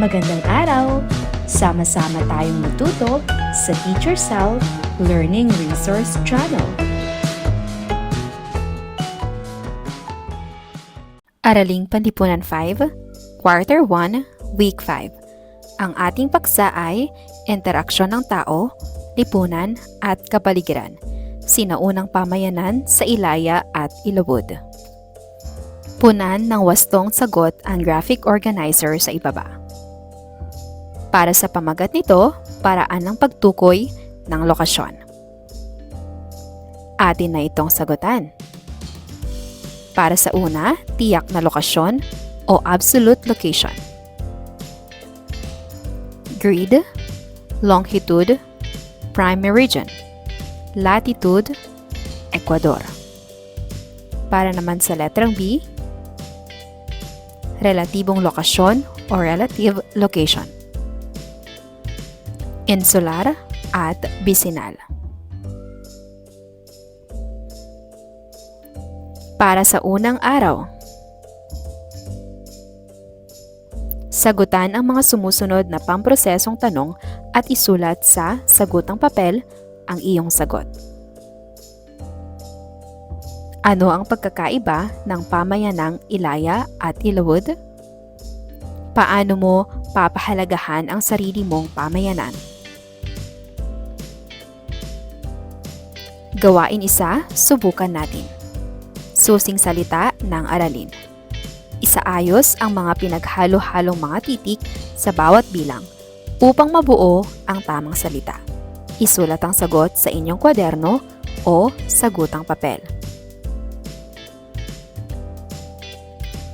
Magandang araw! Sama-sama tayong matuto sa Teacher Sal Learning Resource Channel. Araling Panlipunan 5, Quarter 1, Week 5. Ang ating paksa ay Interaksyon ng Tao, Lipunan at Kapaligiran. Sinaunang pamayanan sa Ilaya at Ilawod. Punan ng wastong sagot ang graphic organizer sa ibaba. Para sa pamagat nito, paraan ng pagtukoy ng lokasyon. Atin na itong sagutan. Para sa una, tiyak na lokasyon o absolute location. Grid, longitude, prime meridian, latitude, Ecuador. Para naman sa letrang B, relatibong lokasyon o relative location. Insular at bisinal. Para sa unang araw, sagutan ang mga sumusunod na pamprosesong tanong at isulat sa sagutang papel ang iyong sagot. Ano ang pagkakaiba ng pamayanang Ilaya at Ilawod? Paano mo papahalagahan ang sarili mong pamayanan? Gawain isa, subukan natin. Susing salita ng aralin. Isaayos ang mga pinaghalo-halong mga titik sa bawat bilang upang mabuo ang tamang salita. Isulat ang sagot sa inyong kwaderno o sagutang papel.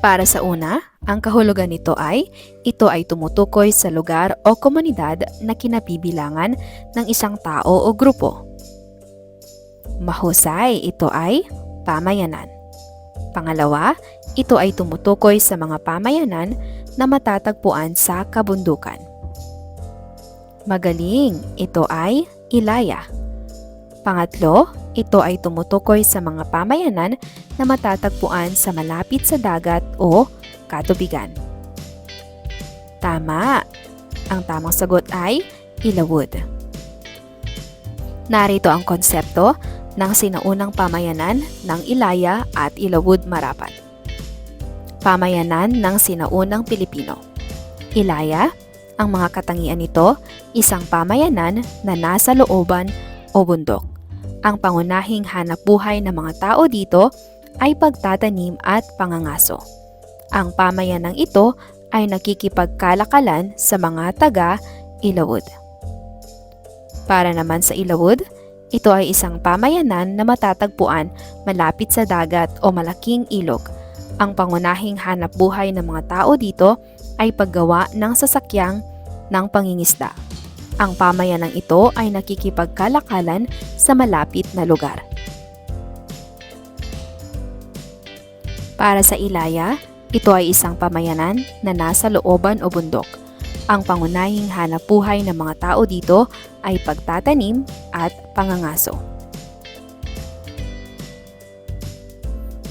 Para sa una, ang kahulugan nito ay ito ay tumutukoy sa lugar o komunidad na kinabibilangan ng isang tao o grupo. Mahusay, ito ay pamayanan. Pangalawa, ito ay tumutukoy sa mga pamayanan na matatagpuan sa kabundukan. Magaling, ito ay ilaya. Pangatlo, ito ay tumutukoy sa mga pamayanan na matatagpuan sa malapit sa dagat o katubigan. Tama! Ang tamang sagot ay Ilawod. Narito ang konsepto ng sinaunang pamayanan ng Ilaya at Ilawod Marapat. Pamayanan ng sinaunang Pilipino. Ilaya, ang mga katangian nito, isang pamayanan na nasa looban o bundok. Ang pangunahing hanap buhay ng mga tao dito ay pagtatanim at pangangaso. Ang pamayanang ito ay nakikipagkalakalan sa mga taga Ilawod. Para naman sa Ilawod, ito ay isang pamayanan na matatagpuan malapit sa dagat o malaking ilog. Ang pangunahing hanap buhay ng mga tao dito ay paggawa ng sasakyang ng pangingisda. Ang pamayanang ito ay nakikipagkalakalan sa malapit na lugar. Para sa Ilaya, ito ay isang pamayanan na nasa looban o bundok. Ang pangunahing hanap buhay ng mga tao dito ay pagtatanim at pangangaso.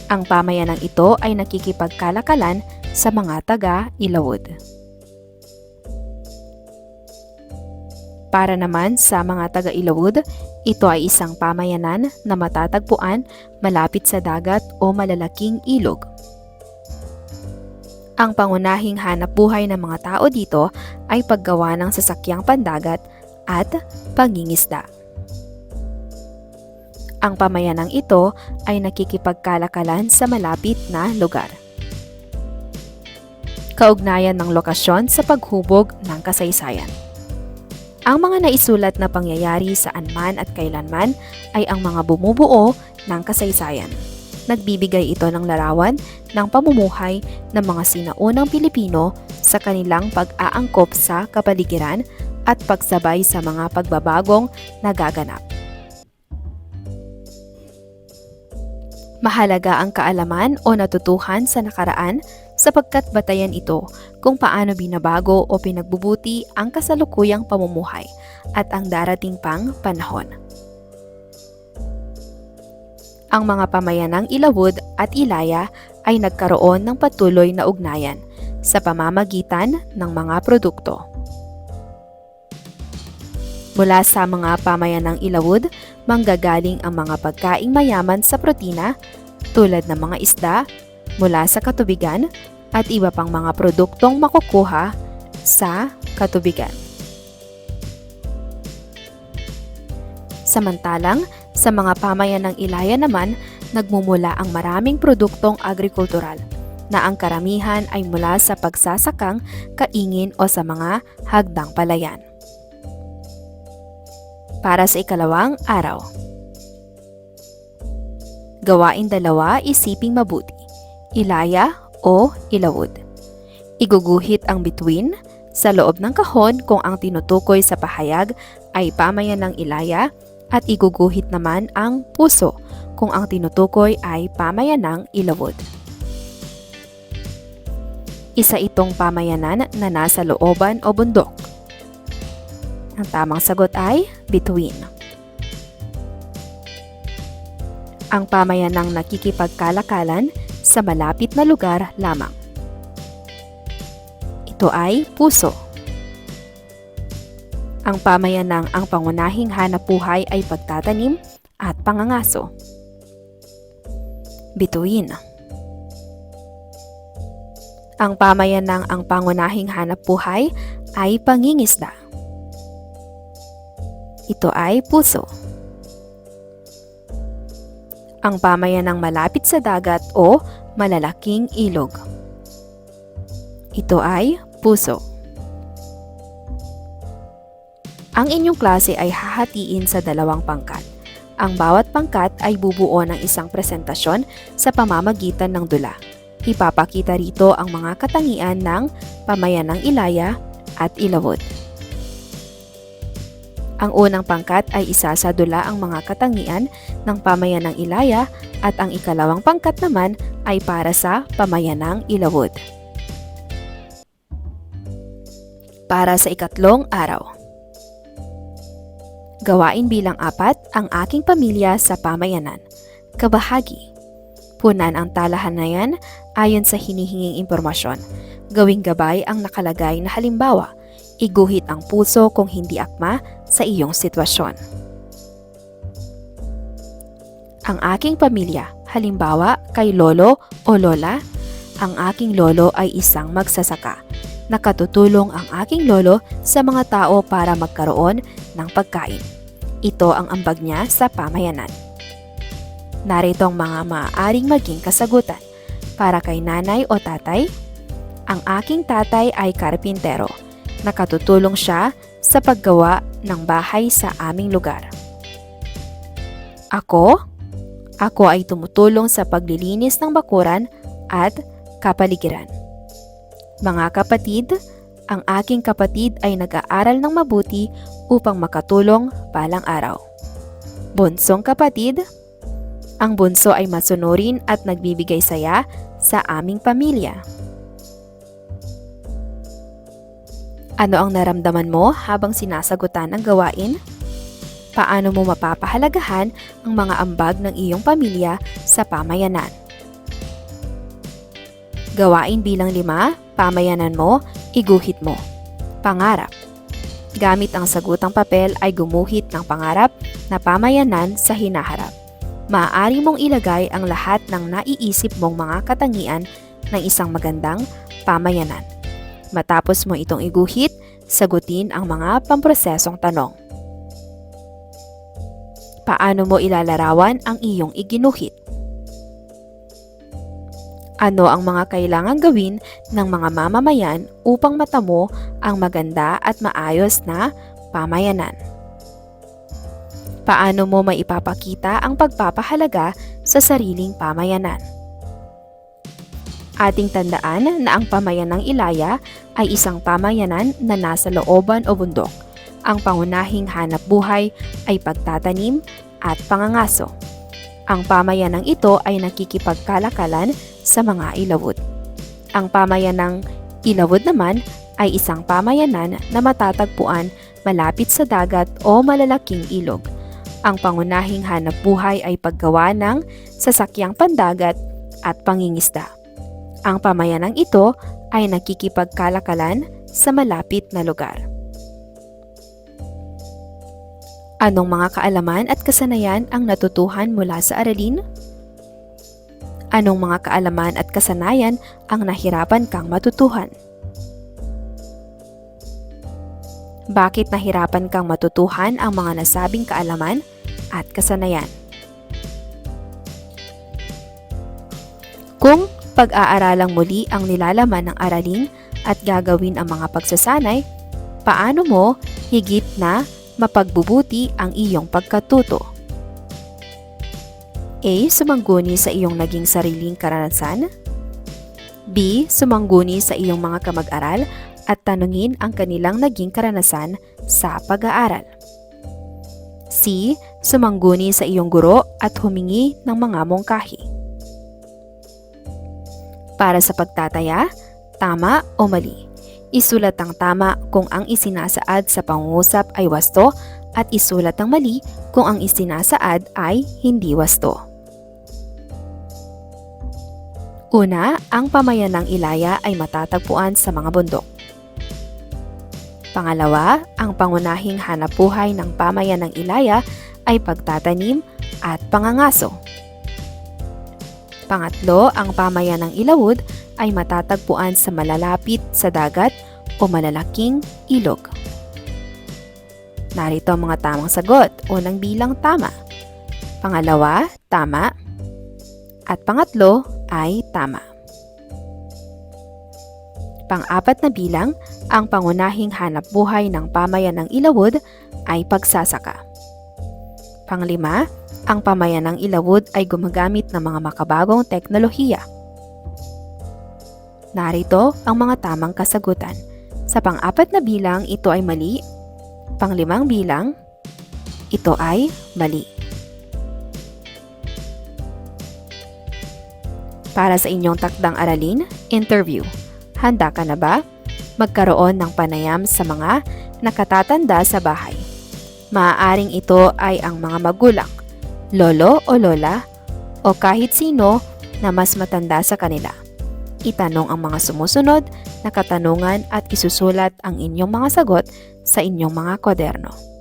Ang pamayanang ito ay nakikipagkalakalan sa mga taga Ilawod. Para naman sa mga taga Ilawod, ito ay isang pamayanan na matatagpuan malapit sa dagat o malalaking ilog. Ang pangunahing hanap buhay ng mga tao dito ay paggawa ng sasakyang pandagat at pangingisda. Ang pamayanang ito ay nakikipagkalakalan sa malapit na lugar. Kaugnayan ng lokasyon sa paghubog ng kasaysayan. Ang mga naisulat na pangyayari saan man at kailanman ay ang mga bumubuo ng kasaysayan. Nagbibigay ito ng larawan ng pamumuhay ng mga sinaunang Pilipino sa kanilang pag-aangkop sa kapaligiran at pagsabay sa mga pagbabagong nagaganap. Mahalaga ang kaalaman o natutuhan sa nakaraan sapagkat batayan ito kung paano binabago o pinagbubuti ang kasalukuyang pamumuhay at ang darating pang panahon. Ang mga pamayanang Ilawod at Ilaya ay nagkaroon ng patuloy na ugnayan sa pamamagitan ng mga produkto. Mula sa mga pamayanang ilawod, manggagaling ang mga pagkaing mayaman sa protina tulad ng mga isda mula sa katubigan at iba pang mga produktong makukuha sa katubigan. Samantalang, sa mga pamayanang ilaya naman, nagmumula ang maraming produktong agrikultural na ang karamihan ay mula sa pagsasakang, kaingin o sa mga hagdang palayan. Para sa ikalawang araw. Gawain dalawa, isiping mabuti. Ilaya o ilawod. Iguguhit ang bituin sa loob ng kahon kung ang tinutukoy sa pahayag ay pamayan ng ilaya at iguguhit naman ang puso kung ang tinutukoy ay pamayan ng ilawod. Isa itong pamayanan na nasa looban o bundok. Ang tamang sagot ay between. Ang pamayanang nakikipagkalakalan sa malapit na lugar lamang. Ito ay puso. Ang pamayanang ang pangunahing hanap buhay ay pagtatanim at pangangaso. Bituin. Ang pamayanang ang pangunahing hanap buhay ay pangingisda. Ito ay puso. Ang pamayanang malapit sa dagat o malalaking ilog. Ito ay puso. Ang inyong klase ay hahatiin sa dalawang pangkat. Ang bawat pangkat ay bubuo ng isang presentasyon sa pamamagitan ng dula. Ipapakita rito ang mga katangian ng pamayanang ilaya at ilawod. Ang unang pangkat ay isasadula ang mga katangian ng pamayanang ilaya at ang ikalawang pangkat naman ay para sa pamayanang ilawod. Para sa ikatlong araw. Gawain bilang apat ang aking pamilya sa pamayanan. Kabahagi. Punan ang talahanayan ayon sa hinihinging impormasyon. Gawing gabay ang nakalagay na halimbawa. Iguhit ang puso kung hindi akma sa iyong sitwasyon. Ang aking pamilya, halimbawa kay lolo o lola, ang aking lolo ay isang magsasaka. Nakatutulong ang aking lolo sa mga tao para magkaroon ng pagkain. Ito ang ambag niya sa pamayanan. Narito ang mga maaaring maging kasagutan. Para kay nanay o tatay, ang aking tatay ay karpintero. Nakatutulong siya sa paggawa ng bahay sa aming lugar. Ako? Ako ay tumutulong sa paglilinis ng bakuran at kapaligiran. Mga kapatid, ang aking kapatid ay nag-aaral ng mabuti upang makatulong balang araw. Bunsong kapatid, ang bunso ay masunurin at nagbibigay saya sa aming pamilya. Ano ang naramdaman mo habang sinasagutan ang gawain? Paano mo mapapahalagahan ang mga ambag ng iyong pamilya sa pamayanan? Gawain bilang lima, pamayanan mo, iguhit mo. Pangarap. Gamit ang sagutang papel ay gumuhit ng pangarap na pamayanan sa hinaharap. Maaari mong ilagay ang lahat ng naiisip mong mga katangian ng isang magandang pamayanan. Matapos mo itong iguhit, sagutin ang mga pamprosesong tanong. Paano mo ilalarawan ang iyong iginuhit? Ano ang mga kailangang gawin ng mga mamamayan upang matamo ang maganda at maayos na pamayanan? Paano mo maipapakita ang pagpapahalaga sa sariling pamayanan? Ating tandaan na ang pamayanang ilaya ay isang pamayanan na nasa looban o bundok. Ang pangunahing hanap buhay ay pagtatanim at pangangaso. Ang pamayanang ito ay nakikipagkalakalan sa mga ilawod. Ang pamayanang ilawod naman ay isang pamayanan na matatagpuan malapit sa dagat o malalaking ilog. Ang pangunahing hanap buhay ay paggawa ng sasakyang pandagat at pangingisda. Ang pamayanang ito ay nakikipagkalakalan sa malapit na lugar. Anong mga kaalaman at kasanayan ang natutuhan mula sa aralin? Anong mga kaalaman at kasanayan ang nahirapan kang matutuhan? Bakit nahirapan kang matutuhan ang mga nasabing kaalaman at kasanayan? Kung pag-aaralang muli ang nilalaman ng aralin at gagawin ang mga pagsasanay, paano mo higit na mapagbubuti ang iyong pagkatuto? A. Sumangguni sa iyong naging sariling karanasan. B. Sumangguni sa iyong mga kamag-aral at tanungin ang kanilang naging karanasan sa pag-aaral. C. Sumangguni sa iyong guro at humingi ng mga mungkahi. Para sa pagtataya, tama o mali. Isulat ang tama kung ang isinasaad sa pangungusap ay wasto at isulat ang mali kung ang isinasaad ay hindi wasto. Una, ang pamayan ng Ilaya ay matatagpuan sa mga bundok. Pangalawa, ang pangunahing hanapuhay ng pamayan ng Ilaya ay pagtatanim at pangangaso. Pangatlo, ang pamayan ng Ilawod ay matatagpuan sa malalapit sa dagat o malalaking ilog. Narito ang mga tamang sagot. Unang bilang tama. Pangalawa, tama. At pangatlo ay tama. Pang-apat na bilang, ang pangunahing hanap buhay ng pamayan ng Ilawod ay pagsasaka. Panglima, ang pamayan ng Ilawod ay gumagamit ng mga makabagong teknolohiya. Narito ang mga tamang kasagutan. Sa pang-apat na bilang, ito ay mali. Panglimang bilang, ito ay mali. Para sa inyong takdang aralin, interview. Handa ka na ba? Magkaroon ng panayam sa mga nakatatanda sa bahay. Maaaring ito ay ang mga magulang, lolo o lola, o kahit sino na mas matanda sa kanila. Itanong ang mga sumusunod na katanungan at isusulat ang inyong mga sagot sa inyong mga kwaderno.